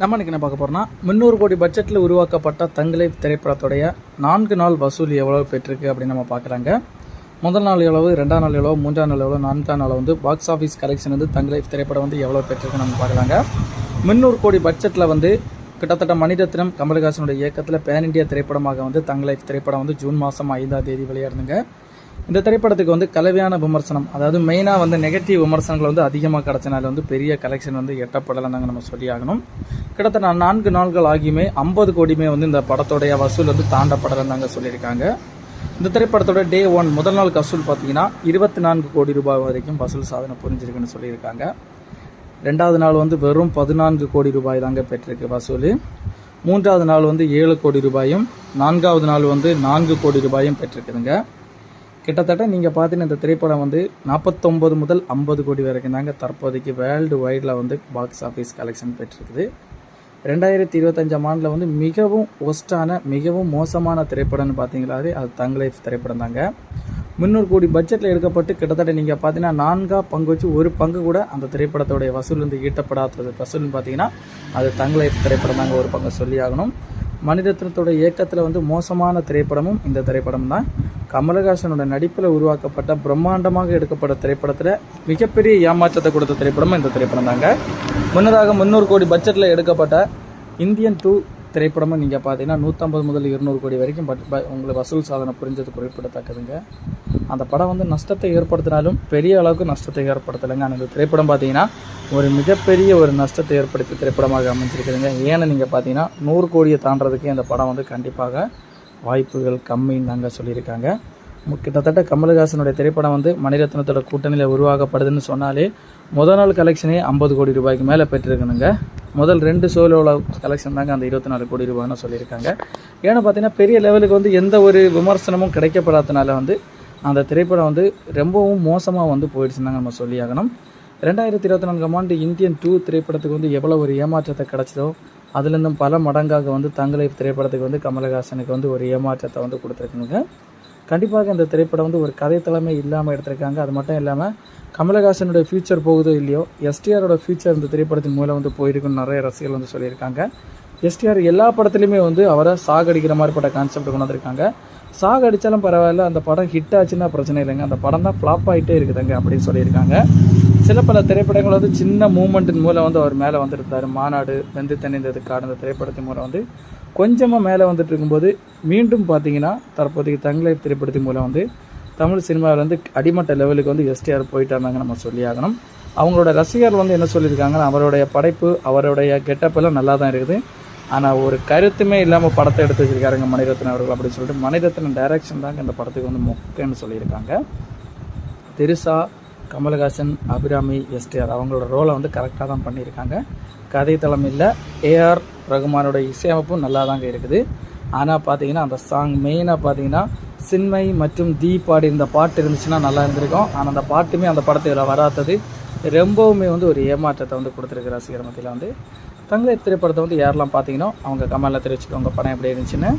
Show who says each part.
Speaker 1: நம்ம இன்னைக்கு என்ன பார்க்க போகிறோம்னா முந்நூறு கோடி பட்ஜெட்டில் உருவாக்கப்பட்ட தங்களை திரைப்படத்துடைய நான்கு நாள் வசூல் எவ்வளவு பெற்றிருக்கு அப்படின்னு நம்ம பார்க்குறாங்க. முதல் நாள் எவ்வளவு ரெண்டாம் நாள் எவ்வளோ மூன்றாம் நாள் எவ்வளோ நான்காம் நாள் வந்து பாக்ஸ் ஆஃபீஸ் கலெக்ஷன் வந்து தங்களை திரைப்படம் வந்து எவ்வளோ பெற்றிருக்கு நம்ம பார்க்குறாங்க. முந்நூறு கோடி பட்ஜெட்டில் வந்து கிட்டத்தட்ட மணிரத்னம் கமலஹாசனுடைய இயக்கத்தில் பேன் இந்தியா திரைப்படமாக வந்து தங்களை திரைப்படம் வந்து ஜூன் மாதம் ஐந்தாம் தேதி விளையாடுதுங்க இந்த திரைப்படத்துக்கு வந்து கலவையான விமர்சனம் அதாவது மெயினாக வந்து நெகட்டிவ் விமர்சனங்கள் வந்து அதிகமாக கிடச்சனால வந்து பெரிய கலெக்ஷன் வந்து எட்டப்படலைன்னுங்க நம்ம சொல்லி ஆகணும். கிட்டத்தட்ட நான்கு நாள்கள் ஆகியுமே ஐம்பது கோடியுமே வந்து இந்த படத்தோடைய வசூல் வந்து தாண்டப்படலைந்தாங்க சொல்லியிருக்காங்க. இந்த திரைப்படத்தோட டே ஒன் முதல் நாள் வசூல் பார்த்தீங்கன்னா இருபத்தி நான்கு கோடி ரூபாய் வரைக்கும் வசூல் சாதனை புரிஞ்சிருக்குன்னு சொல்லியிருக்காங்க. ரெண்டாவது நாள் வந்து வெறும் பதினான்கு கோடி ரூபாய் தாங்க பெற்றிருக்கு வசூல். மூன்றாவது நாள் வந்து ஏழு கோடி ரூபாயும் நான்காவது நாள் வந்து நான்கு கோடி ரூபாயும் பெற்றிருக்குதுங்க. கிட்டத்தட்ட நீங்கள் பார்த்தீங்கன்னா இந்த திரைப்படம் வந்து நாற்பத்தொம்பது முதல் ஐம்பது கோடி வரைக்கும் தாங்க தற்போதைக்கு வேர்ல்டு வைடில் வந்து பாக்ஸ் ஆஃபீஸ் கலெக்ஷன் பெற்றிருக்குது. ரெண்டாயிரத்தி இருபத்தஞ்சாம் ஆண்டில் வந்து மிகவும் ஒஸ்டான மிகவும் மோசமான திரைப்படம்னு பார்த்தீங்களாவே அது தங் லைஃப் திரைப்படம் தாங்க. முந்நூறு கோடி பட்ஜெட்டில் எடுக்கப்பட்டு கிட்டத்தட்ட நீங்கள் பார்த்தீங்கன்னா நான்காக பங்கு வச்சு ஒரு பங்கு கூட அந்த திரைப்படத்தோடைய வசூல் வந்து ஈட்டப்படாதது. வசூல்னு பார்த்தீங்கன்னா அது தங் லைஃப் திரைப்படம் தாங்க ஒரு பங்கு சொல்லி ஆகணும். மணிரத்னத்தோட இயக்கத்தில் வந்து மோசமான திரைப்படமும் இந்த திரைப்படம் தான் கமலஹாசனோட நடிப்பில் உருவாக்கப்பட்ட பிரம்மாண்டமாக எடுக்கப்பட்ட திரைப்படத்தில் மிகப்பெரிய ஏமாற்றத்தை கொடுத்த திரைப்படமும் இந்த திரைப்படம் தாங்க. முன்னதாக முந்நூறு கோடி பட்ஜெட்டில் எடுக்கப்பட்ட இந்தியன் டூ திரைப்படமும் நீங்கள் பார்த்தீங்கன்னா நூற்றம்பது முதல் இருநூறு கோடி வரைக்கும் பட் ப- உங்களுக்கு வசூல் சாதனை புரிஞ்சது குறிப்பிடத்தக்கதுங்க. அந்த படம் வந்து நஷ்டத்தை ஏற்படுத்தினாலும் பெரிய அளவுக்கு நஷ்டத்தை ஏற்படுத்தலைங்க. ஆனால் இந்த திரைப்படம் பார்த்தீங்கன்னா ஒரு மிகப்பெரிய ஒரு நஷ்டத்தை ஏற்படுத்திய திரைப்படமாக அமைஞ்சிருக்குதுங்க. ஏன்னு நீங்கள் பார்த்தீங்கன்னா நூறு கோடியை தாண்டதுக்கு இந்த படம் வந்து கண்டிப்பாக வாய்ப்புகள் கம்மின்னு தாங்க சொல்லியிருக்காங்க. கிட்டத்தட்ட கமலஹாசனுடைய திரைப்படம் வந்து மணிரத்னத்தோட கூட்டணியில் உருவாக்கப்படுதுன்னு சொன்னாலே முதல் நாள் கலெக்ஷனே ஐம்பது கோடி ரூபாய்க்கு மேலே பெற்றிருக்கணுங்க. முதல் ரெண்டு சோலோவில் கலெக்ஷன் தாங்க அந்த இருபத்தி நாலு கோடி ரூபாய்னு சொல்லியிருக்காங்க. ஏன்னா பார்த்தீங்கன்னா பெரிய லெவலுக்கு வந்து எந்த ஒரு விமர்சனமும் கிடைக்கப்படாதனால வந்து அந்த திரைப்படம் வந்து ரொம்பவும் மோசமாக வந்து போயிடுச்சுன்னுங்க நம்ம சொல்லியாகணும். ரெண்டாயிரத்தி இருபத்தி நான்காம் ஆண்டு இந்தியன் டூ திரைப்படத்துக்கு வந்து எவ்வளோ ஒரு ஏமாற்றத்தை கிடச்சதோ அதுலேருந்தும் பல மடங்காக வந்து தங்களை திரைப்படத்துக்கு வந்து கமலஹாசனுக்கு வந்து ஒரு ஏமாற்றத்தை வந்து கொடுத்துருக்குங்க. கண்டிப்பாக இந்த திரைப்படம் வந்து ஒரு கதைத்தலைமை இல்லாமல் எடுத்திருக்காங்க. அது மட்டும் இல்லாமல் கமலஹாசனுடைய ஃபியூச்சர் போகுதோ இல்லையோ எஸ்டிஆரோட ஃபியூச்சர் இந்த திரைப்படத்தின் மூலம் வந்து போயிருக்குன்னு நிறைய ரசிகர்கள் வந்து சொல்லியிருக்காங்க. எஸ்டிஆர் எல்லா படத்துலையுமே வந்து அவரை சாகடிக்கிற மாதிரிப்பட்ட கான்செப்ட் கொண்டு வந்திருக்காங்க. சாகடிச்சாலும் பரவாயில்ல அந்த படம் ஹிட் ஆச்சுன்னா பிரச்சனை இல்லைங்க. அந்த படம் தான் ஃப்ளாப் ஆகிட்டே இருக்குதுங்க அப்படின்னு சொல்லியிருக்காங்க. சில பல திரைப்படங்கள் வந்து சின்ன மூமெண்ட்டின் மூலம் வந்து அவர் மேலே வந்துருந்தார். மாநாடு வெந்து தணிந்தது காடு திரைப்படத்தின் மூலம் வந்து கொஞ்சமாக மேலே வந்துட்டு இருக்கும்போது மீண்டும் பார்த்தீங்கன்னா தற்போதைக்கு தங்களை திரைப்படத்தின் மூலம் வந்து தமிழ் சினிமாவில் வந்து அடிமட்ட லெவலுக்கு வந்து எஸ்டிஆர் போயிட்டாங்க நம்ம சொல்லி ஆகணும் அவங்களோட ரசிகர்கள் வந்து என்ன சொல்லியிருக்காங்கன்னா அவருடைய படைப்பு அவருடைய கெட்டப்பெல்லாம் நல்லா தான் இருக்குது. ஆனால் ஒரு கருத்துமே இல்லாமல் படத்தை எடுத்து வச்சிருக்காருங்க மணிரத்னம் அவர்கள் அப்படின்னு சொல்லிட்டு மணிரத்னம் டைரக்ஷன் தாங்க இந்த படத்துக்கு வந்து மொக்கன்னு சொல்லியிருக்காங்க. திருசா கமலஹாசன் அபிராமி எஸ்டிஆர் அவங்களோட ரோலை வந்து கரெக்டாக தான் பண்ணியிருக்காங்க. கதை தலைமையில் ஏஆர் ரகுமானோட இசையமைப்பும் நல்லா தாங்க இருக்குது. ஆனால் பார்த்தீங்கன்னா அந்த சாங் மெயினாக பார்த்தீங்கன்னா சின்மை மற்றும் தீ பாடி இந்த பாட்டு இருந்துச்சுன்னா நல்லா இருந்திருக்கும். ஆனால் அந்த பாட்டுமே அந்த படத்தில் வராதது ரொம்பவுமே வந்து ஒரு ஏமாற்றத்தை வந்து கொடுத்துருக்கு ரசிகர் மத்தியில் வந்து. தங்களை திரைப்படத்தை வந்து யாரெல்லாம் பார்த்தீங்கன்னா அவங்க கமெண்டில் தெரிவிச்சுக்கோங்க. படம் எப்படி இருந்துச்சுன்னு.